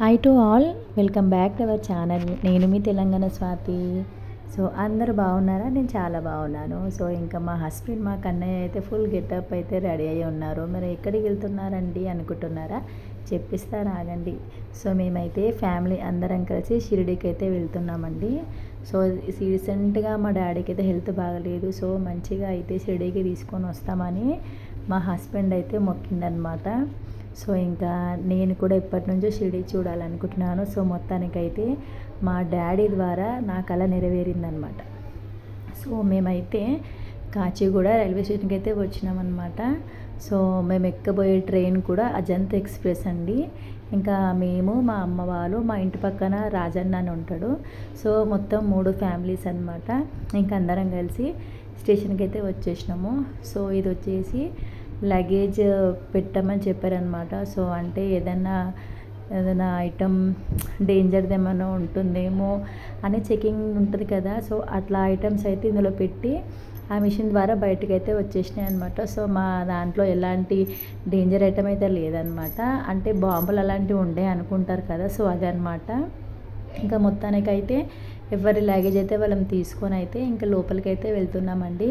Hi to all welcome back to our channel నేను మీ Telangana Swathi. So అందరు బాగున్నారా? నేను చాలా బాగున్నాను. సో ఇంకా మా హస్బెండ్ మా కన్నయ్య అయితే ఫుల్ గెటప్ అయితే రెడీ అయ్యి ఉన్నారు. మరి ఎక్కడికి వెళ్తున్నారండి అనుకుంటున్నారా? చెప్పిస్తాను ఆగండి. సో మేమైతే ఫ్యామిలీ అందరం కలిసి షిరిడీకి అయితే వెళ్తున్నామండి సో రీసెంట్గా మా డాడీకి అయితే హెల్త్ బాగలేదు. సో మంచిగా అయితే షిరిడీకి తీసుకొని వస్తామని మా హస్బెండ్ అయితే మొక్కిండనమాట సో ఇంకా నేను కూడా ఇప్పటి నుంచో షిరిడి చూడాలనుకుంటున్నాను. సో మొత్తానికైతే మా డాడీ ద్వారా నా కళ నెరవేరిందనమాట. సో మేమైతే కాచిగూడ రైల్వే స్టేషన్కి అయితే వచ్చినామన్నమాట సో మేము ఎక్కబోయే ట్రైన్ కూడా అజంత ఎక్స్ప్రెస్ అండి. ఇంకా మేము మా అమ్మ వాళ్ళు మా ఇంటి పక్కన రాజన్న అని ఉంటాడు. సో మొత్తం మూడు ఫ్యామిలీస్ అనమాట ఇంకా అందరం కలిసి స్టేషన్కి అయితే వచ్చేసినాము. సో ఇది వచ్చేసి లగేజ్ uh, పెట్టమని చెప్పారనమాట సో అంటే ఏదైనా ఏదైనా ఐటమ్ డేంజర్ది ఏమైనా ఉంటుందేమో అని చెకింగ్ ఉంటుంది కదా. సో అట్లా ఐటమ్స్ అయితే ఇందులో పెట్టి ఆ మిషన్ ద్వారా బయటకు అయితే వచ్చేసినాయి అనమాట సో మా దాంట్లో ఎలాంటి డేంజర్ ఐటమ్ అయితే లేదనమాట అంటే బాంబులు అలాంటివి ఉండే అనుకుంటారు కదా. సో అదనమాట ఇంకా మొత్తానికైతే ఎవరి లగేజ్ అయితే వాళ్ళని తీసుకొని అయితే ఇంకా లోపలికి అయితే వెళ్తున్నామండి.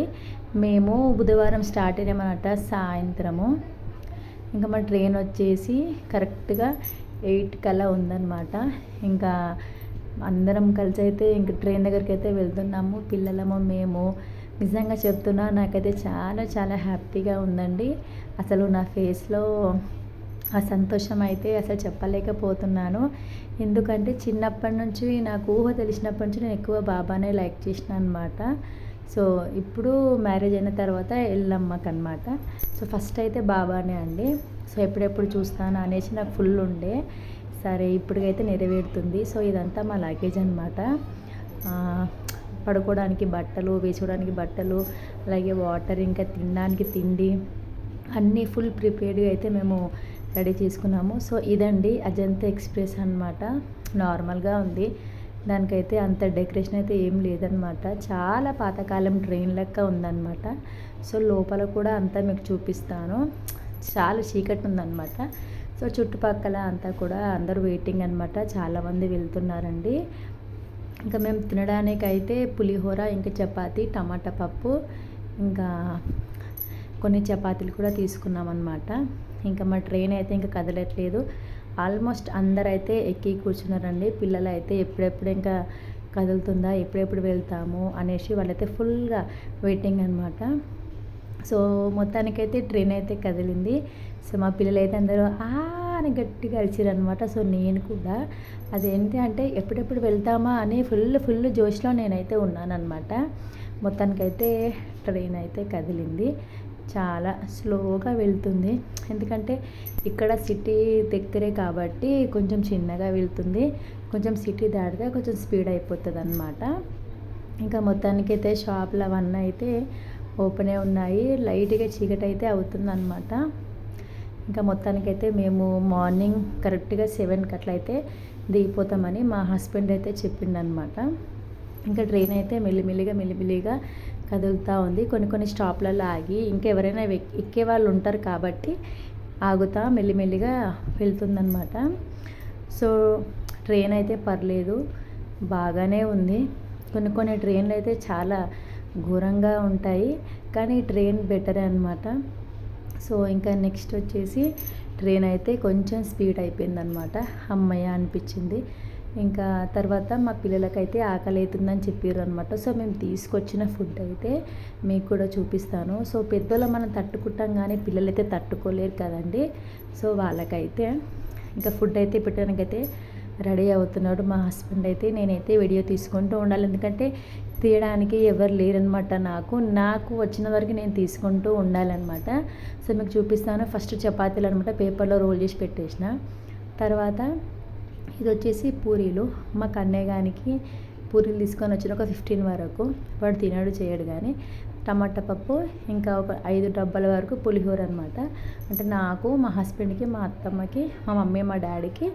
మేము బుధవారం స్టార్ట్ అయినామన్నట సాయంత్రము. ఇంకా మా ట్రైన్ వచ్చేసి కరెక్ట్గా ఎయిట్ కల్లా ఉందన్నమాట. ఇంకా అందరం కలిసి అయితే ఇంక ట్రైన్ దగ్గరికి అయితే వెళ్తున్నాము. పిల్లలము మేము. నిజంగా చెప్తున్నా నాకైతే చాలా చాలా హ్యాపీగా ఉందండి. అసలు నా ఫేస్లో ఆ సంతోషం అయితే అసలు చెప్పలేకపోతున్నాను. ఎందుకంటే చిన్నప్పటి నుంచి నాకు ఊహ తెలిసినప్పటి నుంచి నేను ఎక్కువ బాబానే లైక్ చేసిన అనమాట సో ఇప్పుడు మ్యారేజ్ అయిన తర్వాత ఎల్లమ్మకి అనమాట సో ఫస్ట్ అయితే బాబానే అండి. సో ఎప్పుడెప్పుడు చూస్తాను అనేసి నాకు ఫుల్ ఉండే. సరే ఇప్పటికైతే నెరవేరుతుంది. సో ఇదంతా మా లగేజ్ అనమాట పడుకోవడానికి బట్టలు వేసుకోవడానికి బట్టలు అలాగే వాటర్ ఇంకా తినడానికి తిండి అన్నీ ఫుల్ ప్రిపేర్డ్గా అయితే మేము రెడీ చేసుకున్నాము. సో ఇదండి అజంతా ఎక్స్ప్రెస్ అనమాట నార్మల్గా ఉంది. దానికైతే అంత డెకరేషన్ అయితే ఏం లేదనమాట చాలా పాతకాలం ట్రైన్ లెక్క ఉందన్నమాట. సో లోపల కూడా అంతా మీకు చూపిస్తాను. చాలా చీకటి ఉందన్నమాట. సో చుట్టుపక్కల అంతా కూడా అందరూ వెయిటింగ్ అనమాట చాలామంది వెళ్తున్నారండి. ఇంకా మేము తినడానికి అయితే పులిహోర ఇంకా చపాతి టమాటా పప్పు ఇంకా కొన్ని చపాతీలు కూడా తీసుకున్నాం అనమాట ఇంకా మా ట్రైన్ అయితే ఇంకా కదలట్లేదు. ఆల్మోస్ట్ అందరైతే ఎక్కి కూర్చున్నారండి. పిల్లలు అయితే ఎప్పుడెప్పుడు ఇంకా కదులుతుందా ఎప్పుడెప్పుడు వెళ్తాము అనేసి వాళ్ళైతే ఫుల్గా వెయిటింగ్ అనమాట సో మొత్తానికైతే ట్రైన్ అయితే కదిలింది. సో మా పిల్లలు అయితే అందరూ అని గట్టిగా అరిచారనమాట సో నేను కూడా అదేంటి అంటే ఎప్పుడెప్పుడు వెళ్తామా అని ఫుల్ ఫుల్ జోష్లో నేనైతే ఉన్నానన్నమాట. మొత్తానికైతే ట్రైన్ అయితే కదిలింది. చాలా స్లోగా వెళ్తుంది. ఎందుకంటే ఇక్కడ సిటీ దగ్గరే కాబట్టి కొంచెం చిన్నగా వెళ్తుంది. కొంచెం సిటీ దాటితే కొంచెం స్పీడ్ అయిపోతుంది అనమాట ఇంకా మొత్తానికి అయితే షాపులు అవన్నీ అయితే ఓపెనే ఉన్నాయి. లైట్గా చీకటి అయితే అవుతుంది అనమాట ఇంకా మొత్తానికైతే మేము మార్నింగ్ కరెక్ట్గా సెవెన్కి అట్లయితే దిగిపోతామని మా హస్బెండ్ అయితే చెప్పిండనమాట ఇంకా ట్రైన్ అయితే మెల్లిమెల్లిగా మెల్లిమెల్లిగా కదులుతూ ఉంది. కొన్ని కొన్ని స్టాప్లలో ఆగి ఇంకెవరైనా ఎక్కే వాళ్ళు ఉంటారు కాబట్టి ఆగుతా మెల్లిమెల్లిగా వెళ్తుందనమాట సో ట్రైన్ అయితే పర్లేదు. బాగానే ఉంది. కొన్ని కొన్ని ట్రైన్లు అయితే చాలా ఘోరంగా ఉంటాయి. కానీ ట్రైన్ బెటరే అనమాట సో ఇంకా నెక్స్ట్ వచ్చేసి ట్రైన్ అయితే కొంచెం స్పీడ్ అయిపోయిందనమాట అమ్మయ్య అనిపించింది. ఇంకా తర్వాత మా పిల్లలకైతే ఆకలి అవుతుందని చెప్పారు అనమాట సో మేము తీసుకొచ్చిన ఫుడ్ అయితే మీకు కూడా చూపిస్తాను. సో పెద్దలు మనం తట్టుకుంటాం కానీ పిల్లలు అయితే తట్టుకోలేరు కదండి. సో వాళ్ళకైతే ఇంకా ఫుడ్ అయితే పెట్టడానికైతే రెడీ అవుతున్నాడు మా హస్బెండ్ అయితే. నేనైతే వీడియో తీసుకుంటూ ఉండాలి. ఎందుకంటే తీయడానికి ఎవరు లేరనమాట నాకు. నాకు వచ్చిన వరకు నేను తీసుకుంటూ ఉండాలన్నమాట. సో మీకు చూపిస్తాను. ఫస్ట్ చపాతీలు అనమాట పేపర్లో రోల్ చేసి పెట్టేసిన. తర్వాత ఇది వచ్చేసి పూరీలు. మా కన్నయ్య గానికి పూరీలు తీసుకొని వచ్చిన ఒక ఫిఫ్టీన్ వరకు. వాడు తినడు చేయడు కానీ టమాటా పప్పు ఇంకా ఒక ఐదు డబ్బాల వరకు పులిహోర అనమాట అంటే నాకు మా హస్బెండ్కి మా అత్తమ్మకి మా మమ్మీ మా డాడీకి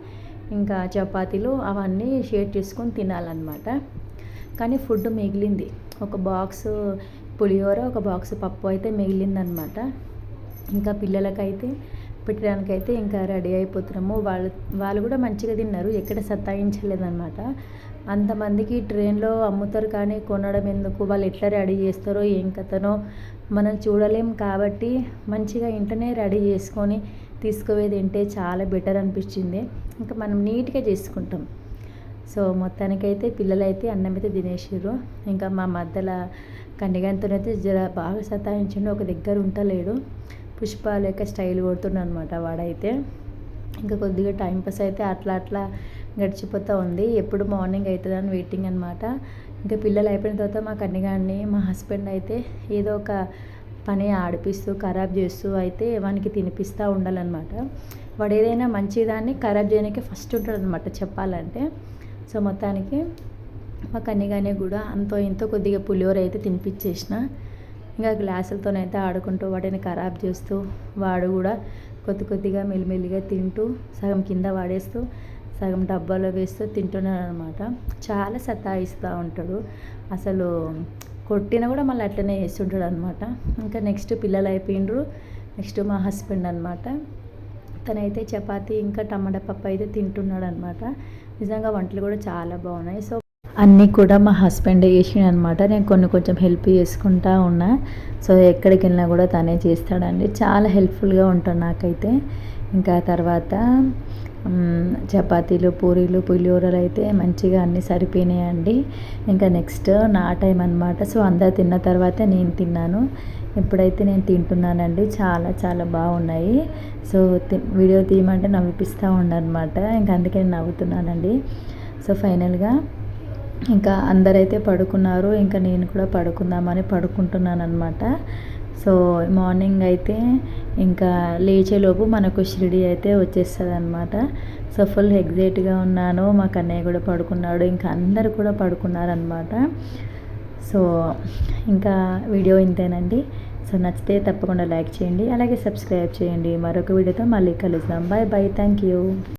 ఇంకా చపాతీలు అవన్నీ షేర్ చేసుకొని తినాలన్నమాట. కానీ ఫుడ్ మిగిలింది. ఒక బాక్స్ పులిహోర ఒక బాక్స్ పప్పు అయితే మిగిలిందనమాట ఇంకా పిల్లలకైతే పెట్టడానికైతే ఇంకా రెడీ అయిపోతున్నాము. వాళ్ళు వాళ్ళు కూడా మంచిగా తిన్నారు. ఎక్కడ సత్తాయించలేదన్నమాట అంతమందికి ట్రైన్లో అమ్ముతారు కానీ కొనడం ఎందుకు? వాళ్ళు ఎట్లా రెడీ చేస్తారో ఏం కథనో మనం చూడలేం కాబట్టి మంచిగా ఇంటనే రెడీ చేసుకొని తీసుకుపోయేది తింటే చాలా బెటర్ అనిపించింది. ఇంకా మనం నీట్గా చేసుకుంటాం. సో మొత్తానికైతే పిల్లలైతే అన్నం అయితే తినేసారు ఇంకా మా మధ్యలో కన్నిగంతనైతే జర బాగా సతాయించండి. ఒక దగ్గర ఉంటలేడు. పుష్ప లేక స్టైల్ కొడుతున్నాడు అనమాట వాడైతే. ఇంకా కొద్దిగా టైంపాస్ అయితే అట్లా అట్లా గడిచిపోతూ ఉంది. ఎప్పుడు మార్నింగ్ అవుతుందని వెయిటింగ్ అనమాట ఇంకా పిల్లలు అయిపోయిన తర్వాత మా కన్నిగాడిని మా హస్బెండ్ అయితే ఏదో ఒక పని ఆడిపిస్తూ ఖరాబ్ చేస్తూ అయితే వానికి తినిపిస్తూ ఉండాలన్నమాట. వాడు ఏదైనా మంచిదాన్ని ఖరాబ్ చేయడానికి ఫస్ట్ ఉంటాడు అనమాట చెప్పాలంటే. సో మొత్తానికి మా కన్నిగానే కూడా అంతో ఇంతో కొద్దిగా పులిహోర అయితే తినిపించేసిన. ఇంకా గ్లాసులతోనైతే ఆడుకుంటూ వాటిని ఖరాబ్ చేస్తూ వాడు కూడా కొద్ది కొద్దిగా మెల్లిమెల్లిగా తింటూ సగం కింద వాడేస్తూ సగం డబ్బాలో వేస్తూ తింటున్నాడు అనమాట చాలా సతాయిస్తూ ఉంటాడు. అసలు కొట్టినా కూడా మళ్ళీ అట్లనే వేస్తుంటాడు అనమాట ఇంకా నెక్స్ట్ పిల్లలు అయిపోయిండ్రు. నెక్స్ట్ మా హస్బెండ్ అనమాట తనైతే చపాతీ ఇంకా టమాటా పప్పు అయితే తింటున్నాడు అనమాట నిజంగా వంటలు కూడా చాలా బాగున్నాయి. సో అన్నీ కూడా మా హస్బెండ్ చేసిన అనమాట నేను కొన్ని కొంచెం హెల్ప్ చేసుకుంటా ఉన్నా. సో ఎక్కడికి వెళ్ళినా కూడా తనే చేస్తాడండి. చాలా హెల్ప్ఫుల్గా ఉంటాడు నాకైతే. ఇంకా తర్వాత చపాతీలు పూరీలు పులిహోరలు అయితే మంచిగా అన్నీ సరిపోయినాయండి. ఇంకా నెక్స్ట్ నా టైం అనమాట సో అందరు తిన్న తర్వాత నేను తిన్నాను. ఇప్పుడైతే నేను తింటున్నానండి. చాలా చాలా బాగున్నాయి. సో వీడియో తీయమంటే నవ్విపిస్తూ ఉండనమాట ఇంకా అందుకే నేను నవ్వుతున్నానండి. సో ఫైనల్గా ఇంకా అందరైతే పడుకున్నారు ఇంకా నేను కూడా పడుకుందామని పడుకుంటున్నాను అనమాట సో మార్నింగ్ అయితే ఇంకా లేచేలోపు మనకు షిరిడి అయితే వచ్చేస్తుంది అనమాట సో ఫుల్ ఎగ్జైట్గా ఉన్నాను మా కన్నయ్య కూడా పడుకున్నాడు ఇంకా అందరు కూడా పడుకున్నారనమాట సో ఇంకా వీడియో ఇంతేనండి. సో నచ్చితే తప్పకుండా లైక్ చేయండి అలాగే సబ్స్క్రైబ్ చేయండి. మరొక వీడియోతో మళ్ళీ కలుద్దాం. Bye bye thank you.